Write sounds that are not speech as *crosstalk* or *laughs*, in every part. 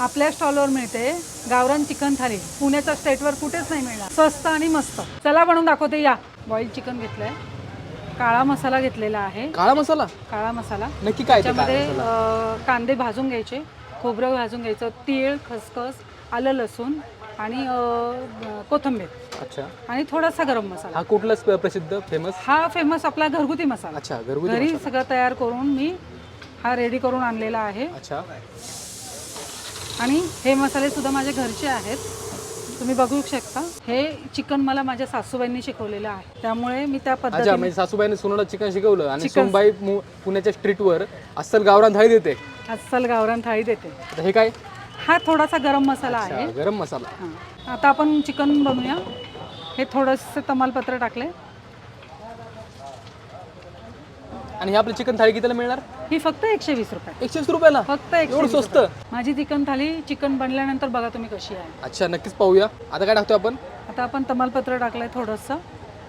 आपल्या स्टॉलवर मिळते गावरान चिकन थाली. पुण्याच्या स्टेटवर कुठेच नाही मिळणार. स्वस्त आणि मस्त. चला बनवून दाखवते या. बॉईल चिकन घेतलंय. काळा मसाला घेतलेला आहे. काळा मसाला? काळा मसाला. नक्की काय ते काळा त्याच्यामध्ये मसाला? कांदे भाजून घ्यायचे खोबरं भाजून घ्यायचं तीळ खसखस आलं लसूण आणि अं, कोथिंबीर. अच्छा. आणि थोडासा गरम मसाला. हा कुठला स्प- प्रसिद्ध फेमस हा फेमस आपला घरगुती मसाला. अच्छा घरगुती घरी मसाला. सगळं तयार करून मी हा रेडी करून आणलेला आहे. अच्छा. आणि हे मसाले सुद्धा माझ्या घरचे आहेत. तुम्ही बघू शकता. हे चिकन मला माझ्या सासूबाईंनी शिकवलेलं आहे. त्यामुळे मी त्या अच्छा पद्धतीने म्हणजे सासूबाईने सुनाला चिकन शिकवलं आणि चिकन. सोनबाई मु- पुण्याच्या स्ट्रीटवर अस्सल गावरान थाळी देते. अस्सल गावरान थाळी देते. आता हे काय? हा थोडासा गरम मसाला आहे. अच्छा, गरम मसाला. हां. आता आपण चिकन बनवूया. हे थोडंसं तमालपत्र टाकले आणि हे आपलं चिकन थाळी कितीला मिळणार? ही फक्त एकशे वीस रुपये. एकशे वीस रुपयाला? फक्त एवढं वीस स्वस्त. माझी चिकन थाली चिकन बनल्यानंतर बघा तुम्ही कशी आहे. अच्छा नक्कीच पाहूया. आता काय टाकतोय आपण? आता आपण तमालपत्र टाकलं आहे थोडंसं.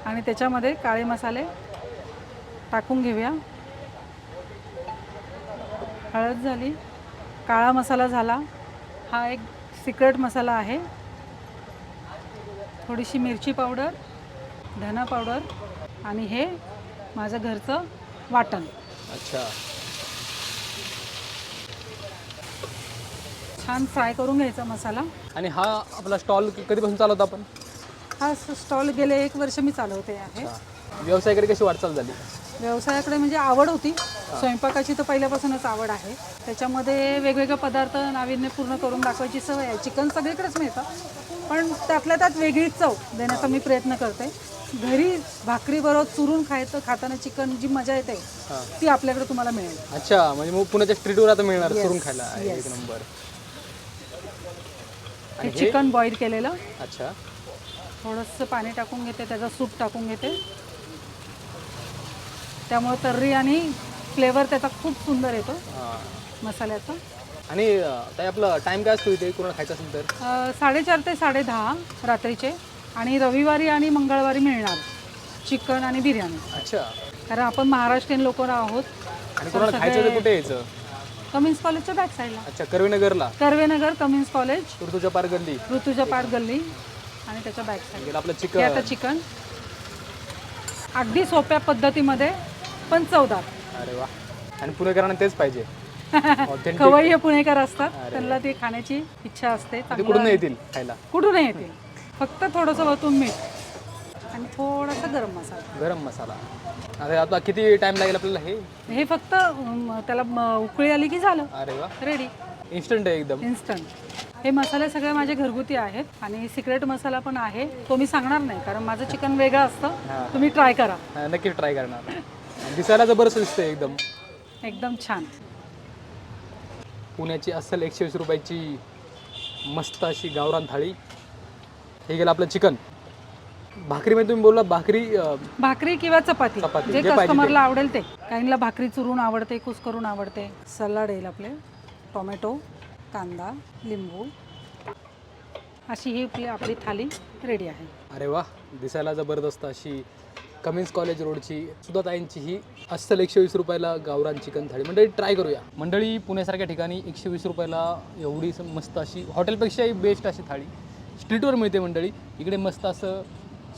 आणि त्याच्यामध्ये काळे मसाले टाकून घेऊया. हळद झाली. काळा मसाला झाला. हा एक सिक्रेट मसाला आहे. थोडीशी मिरची पावडर धना पावडर आणि हे माझं घरचं वाटण. अच्छा. छान फ्राय करून घ्यायचा मसाला. आणि हा आपला स्टॉल कधीपासून चालवता आपण? हा स्टॉल गेले एक वर्ष मी चालवते आहे. व्यवसायाकडे कशी वाटचाल झाली? व्यवसायाकडे म्हणजे आवड होती. स्वयंपाकाची तर पहिल्यापासूनच आवड आहे. त्याच्यामध्ये वेगवेगळे पदार्थ नाविन्यपूर्ण करून दाखवायची सवय आहे. चिकन सगळीकडेच मिळतं. पण त्यातल्या त्यात वेगळीच चव देण्याचा मी प्रयत्न करते. घरी भाकरीबरोबर चुरून खायचं खाताना चिकन जी मजा येते हां. ती आपल्याकडे तुम्हाला मिळेल. अच्छा म्हणजे मग पुण्याच्या स्ट्रीटवर आता मिळणार Yes, करून खायला. एक yes. नंबर. हे आणि हे? चिकन बॉईल केलेलं. अच्छा. थोडंसं पाणी टाकून घेते त्याचा सूप टाकून घेते. त्यामुळे तर्री आणि फ्लेवर त्याचा खूप सुंदर येतो हां. मसाल्याचा. आणि अं, ताई आपलं टाइम काय असतो इथे? कोणाला खायचं असेल तर? अ, साडेचार ते साडेदहा रात्रीचे. आणि रविवारी आणि मंगळवारी मिळणार चिकन आणि बिर्याणी. अच्छा. कारण आपण महाराष्ट्रीयन लोक आहोत. आणि कोणाला खायचं तर कुठे यायचं? कमिन्स कॉलेजच्या बॅक साईडला अच्छा कर्वेनगरला. कर्वेनगर कमिन्स कॉलेज तुर्तुच्या पार गल्ली. ऋतुजा पार्क गल्ली आणि त्याच्या बॅक साईड आपलं चिकन आता चिकन. अगदी सोप्या पद्धतीमध्ये पण चवदार. अरे वा. आणि पुणेकरांना तेच पाहिजे. *laughs* खवय्ये पुणेकर असतात. त्यांना ती खाण्याची इच्छा असते कुठून येतील खायला? कुठून येतील? फक्त थोडंसं वतून मीठ आणि थोडासा गरम मसाला. गरम मसाला. आता आता किती टाइम लागेल आपल्याला हे? हे फक्त अम, त्याला म, उकळी आली की झालं. अरे वा. रेडी इन्स्टंट आहे एकदम. इन्स्टंट हे मसाले सगळे माझे घरगुती आहेत आणि सिक्रेट मसाला पण आहे. तो मी सांगणार नाही कारण माझं चिकन वेगळं असतं. तुम्ही ट्राय करा. हा, नक्की ट्राय करणार. आणि दिसायला जबरदस्त दिसते एकदम. एकदम छान. पुण्याची अस्सल एकशे वीस रुपयाची मस्त अशी गावरान थाळी. हे गेलं आपलं चिकन. भाकरीमध्ये तुम्ही बोलला भाकरी अं, भाकरी किंवा चपाती. चपाती, जे जे पाहिजे कस्टमरला आवडेल ते. काहींना भाकरी चुरून आवडते कुस करून आवडते. सलाड येईल आपले. टोमॅटो कांदा लिंबू. अशी ही आपली आपली थाली रेडी आहे. अरे वा दिसायला जबरदस्त अशी कमिन्स कॉलेज रोडची सुद्धा ताईंची ही अस्सल एकशे वीस रुपयाला गावरान चिकन थाळी. मंडळी ट्राय करूया. मंडळी पुण्यासारख्या ठिकाणी एकशे वीस रुपयाला एवढी स- मस्त अशी हॉटेलपेक्षाही बेस्ट अशी थाळी. स्ट्रीटवर मिळते मंडळी. इकडे मस्त असं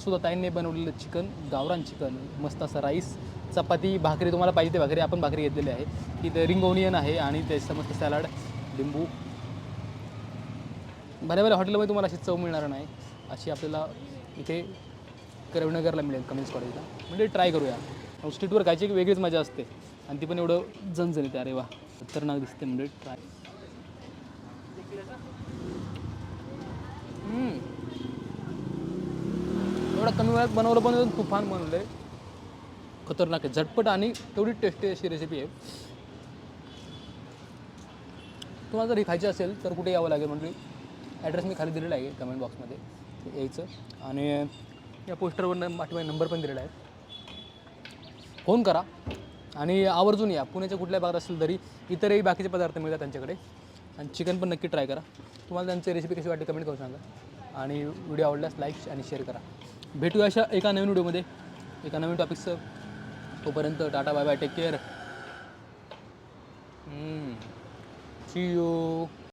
सुद्धा ताईंनी बनवलेलं चिकन गावरान चिकन मस्त असं राईस चपाती भाकरी तुम्हाला पाहिजे ते भाकरी आपण भाकरी घेतलेली आहे. इथे रिंग ओनियन आहे आणि त्याचं मस्त सॅलाड लिंबू. बऱ्या बऱ्या हॉटेलमध्ये तुम्हाला अशी चव मिळणार नाही. अशी आपल्याला इथे करवनगरला मिळेल कमिन्स कॉलेजला. म्हणजे ट्राय करूया. स्ट्रीटवर खायची एक वेगळीच मजा असते. आणि ती पण एवढं जणजण येते अरे वा. खतरनाक दिसते म्हणजे ट्राय. एवढं कमी वेळात बनवलं पण तुफान बनवलं आहे खतरनाक आहे. झटपट आणि तेवढी टेस्टी अशी रेसिपी आहे. तुम्हाला जर ही खायची असेल तर कुठे यावं लागेल म्हणजे? ॲड्रेस मी खाली दिलेला आहे कमेंट बॉक्समध्ये ते यायचं. आणि या पोस्टरवर पाठीमागे नंबर पण दिलेला आहे. फोन करा. आणि आवर्जून या. पुण्याच्या कुठल्या भागात असेल तरी इतरही बाकीचे पदार्थ मिळतात त्यांच्याकडे. आणि चिकन पण नक्की ट्राय करा. तुम्हाला त्यांची रेसिपी कशी वाटते कमेंट करून सांगा. आणि व्हिडिओ आवडल्यास लाईक आणि शेअर करा. भेटूया अशा एका नवीन व्हिडिओमध्ये एका नवीन टॉपिकचं तोपर्यंत tata bye bye take care see you